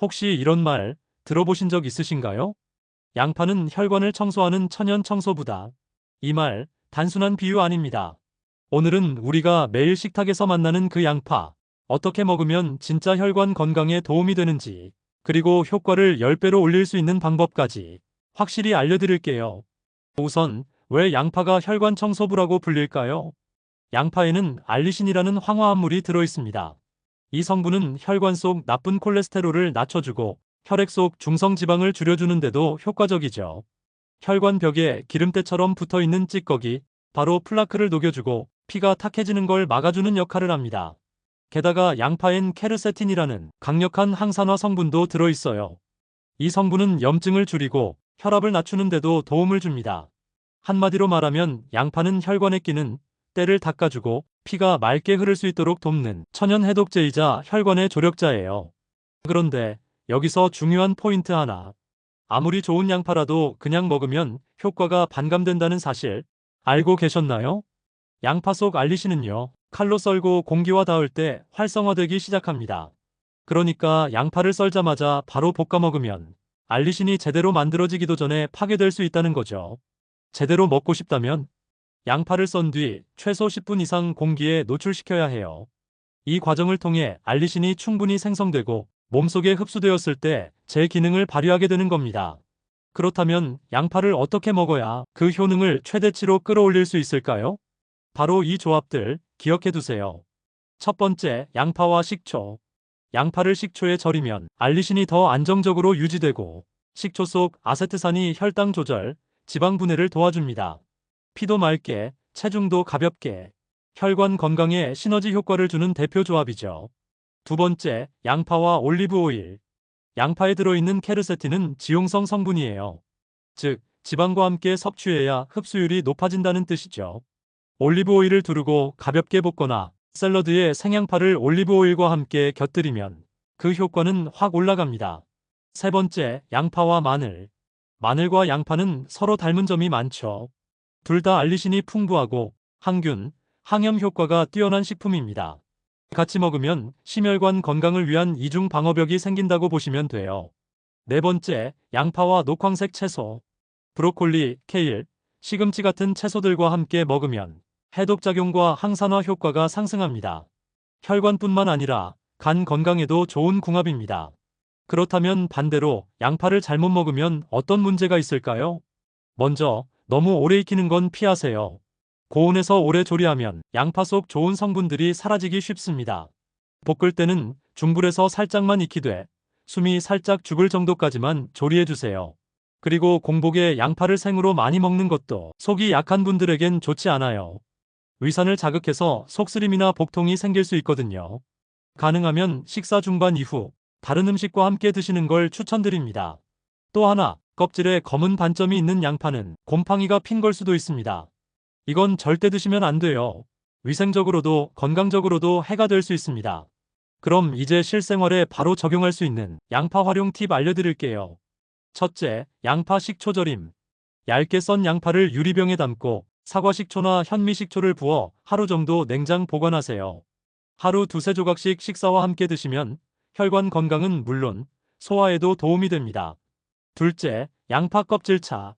혹시 이런 말 들어보신 적 있으신가요? 양파는 혈관을 청소하는 천연 청소부다. 이 말 단순한 비유 아닙니다. 오늘은 우리가 매일 식탁에서 만나는 그 양파, 어떻게 먹으면 진짜 혈관 건강에 도움이 되는지, 그리고 효과를 10배로 올릴 수 있는 방법까지 확실히 알려드릴게요. 우선, 왜 양파가 혈관 청소부라고 불릴까요? 양파에는 알리신이라는 황화합물이 들어있습니다. 이 성분은 혈관 속 나쁜 콜레스테롤을 낮춰주고 혈액 속 중성 지방을 줄여주는데도 효과적이죠. 혈관 벽에 기름때처럼 붙어 있는 찌꺼기, 바로 플라크를 녹여주고 피가 탁해지는 걸 막아주는 역할을 합니다. 게다가 양파엔 케르세틴이라는 강력한 항산화 성분도 들어있어요. 이 성분은 염증을 줄이고 혈압을 낮추는데도 도움을 줍니다. 한마디로 말하면 양파는 혈관에 끼는 때를 닦아주고 피가 맑게 흐를 수 있도록 돕는 천연 해독제이자 혈관의 조력자예요. 그런데 여기서 중요한 포인트 하나. 아무리 좋은 양파라도 그냥 먹으면 효과가 반감된다는 사실 알고 계셨나요? 양파 속 알리신은요, 칼로 썰고 공기와 닿을 때 활성화되기 시작합니다. 그러니까 양파를 썰자마자 바로 볶아 먹으면 알리신이 제대로 만들어지기도 전에 파괴될 수 있다는 거죠. 제대로 먹고 싶다면 양파를 썬 뒤 최소 10분 이상 공기에 노출시켜야 해요. 이 과정을 통해 알리신이 충분히 생성되고 몸속에 흡수되었을 때 제 기능을 발휘하게 되는 겁니다. 그렇다면 양파를 어떻게 먹어야 그 효능을 최대치로 끌어올릴 수 있을까요? 바로 이 조합들 기억해 두세요. 첫 번째, 양파와 식초. 양파를 식초에 절이면 알리신이 더 안정적으로 유지되고 식초 속 아세트산이 혈당 조절, 지방 분해를 도와줍니다. 피도 맑게, 체중도 가볍게, 혈관 건강에 시너지 효과를 주는 대표 조합이죠. 두 번째, 양파와 올리브 오일. 양파에 들어있는 케르세틴은 지용성 성분이에요. 즉, 지방과 함께 섭취해야 흡수율이 높아진다는 뜻이죠. 올리브 오일을 두르고 가볍게 볶거나 샐러드에 생양파를 올리브 오일과 함께 곁들이면 그 효과는 확 올라갑니다. 세 번째, 양파와 마늘. 마늘과 양파는 서로 닮은 점이 많죠. 둘 다 알리신이 풍부하고 항균, 항염 효과가 뛰어난 식품입니다. 같이 먹으면 심혈관 건강을 위한 이중 방어벽이 생긴다고 보시면 돼요. 네 번째, 양파와 녹황색 채소. 브로콜리, 케일, 시금치 같은 채소들과 함께 먹으면 해독작용과 항산화 효과가 상승합니다. 혈관뿐만 아니라 간 건강에도 좋은 궁합입니다. 그렇다면 반대로 양파를 잘못 먹으면 어떤 문제가 있을까요? 먼저, 너무 오래 익히는 건 피하세요. 고온에서 오래 조리하면 양파 속 좋은 성분들이 사라지기 쉽습니다. 볶을 때는 중불에서 살짝만 익히되 숨이 살짝 죽을 정도까지만 조리해주세요. 그리고 공복에 양파를 생으로 많이 먹는 것도 속이 약한 분들에겐 좋지 않아요. 위산을 자극해서 속쓰림이나 복통이 생길 수 있거든요. 가능하면 식사 중반 이후 다른 음식과 함께 드시는 걸 추천드립니다. 또 하나, 껍질에 검은 반점이 있는 양파는 곰팡이가 핀 걸 수도 있습니다. 이건 절대 드시면 안 돼요. 위생적으로도 건강적으로도 해가 될 수 있습니다. 그럼 이제 실생활에 바로 적용할 수 있는 양파 활용 팁 알려드릴게요. 첫째, 양파 식초 절임. 얇게 썬 양파를 유리병에 담고 사과 식초나 현미 식초를 부어 하루 정도 냉장 보관하세요. 하루 두세 조각씩 식사와 함께 드시면 혈관 건강은 물론 소화에도 도움이 됩니다. 둘째, 양파 껍질 차.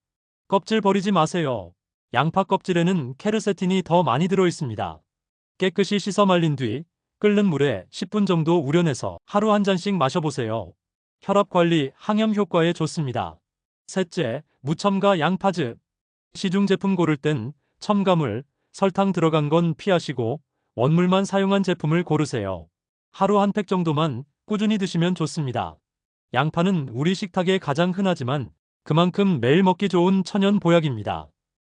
껍질 버리지 마세요. 양파 껍질에는 케르세틴이 더 많이 들어 있습니다. 깨끗이 씻어 말린 뒤 끓는 물에 10분 정도 우려내서 하루 한 잔씩 마셔보세요. 혈압 관리, 항염 효과에 좋습니다. 셋째, 무첨가 양파즙. 시중 제품 고를 땐 첨가물, 설탕 들어간 건 피하시고 원물만 사용한 제품을 고르세요. 하루 한 팩 정도만 꾸준히 드시면 좋습니다. 양파는 우리 식탁에 가장 흔하지만 그만큼 매일 먹기 좋은 천연 보약입니다.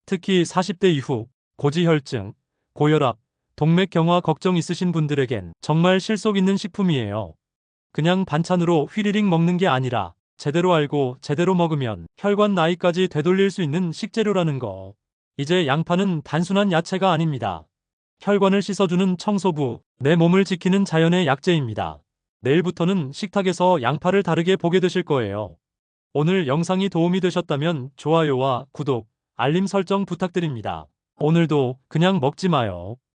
특히 40대 이후 고지혈증, 고혈압, 동맥경화 걱정 있으신 분들에겐 정말 실속 있는 식품이에요. 그냥 반찬으로 휘리릭 먹는 게 아니라 제대로 알고 제대로 먹으면 혈관 나이까지 되돌릴 수 있는 식재료라는 거. 이제 양파는 단순한 야채가 아닙니다. 혈관을 씻어주는 청소부, 내 몸을 지키는 자연의 약재입니다. 내일부터는 식탁에서 양파를 다르게 보게 되실 거예요. 오늘 영상이 도움이 되셨다면 좋아요와 구독, 알림 설정 부탁드립니다. 오늘도 그냥 먹지 마요.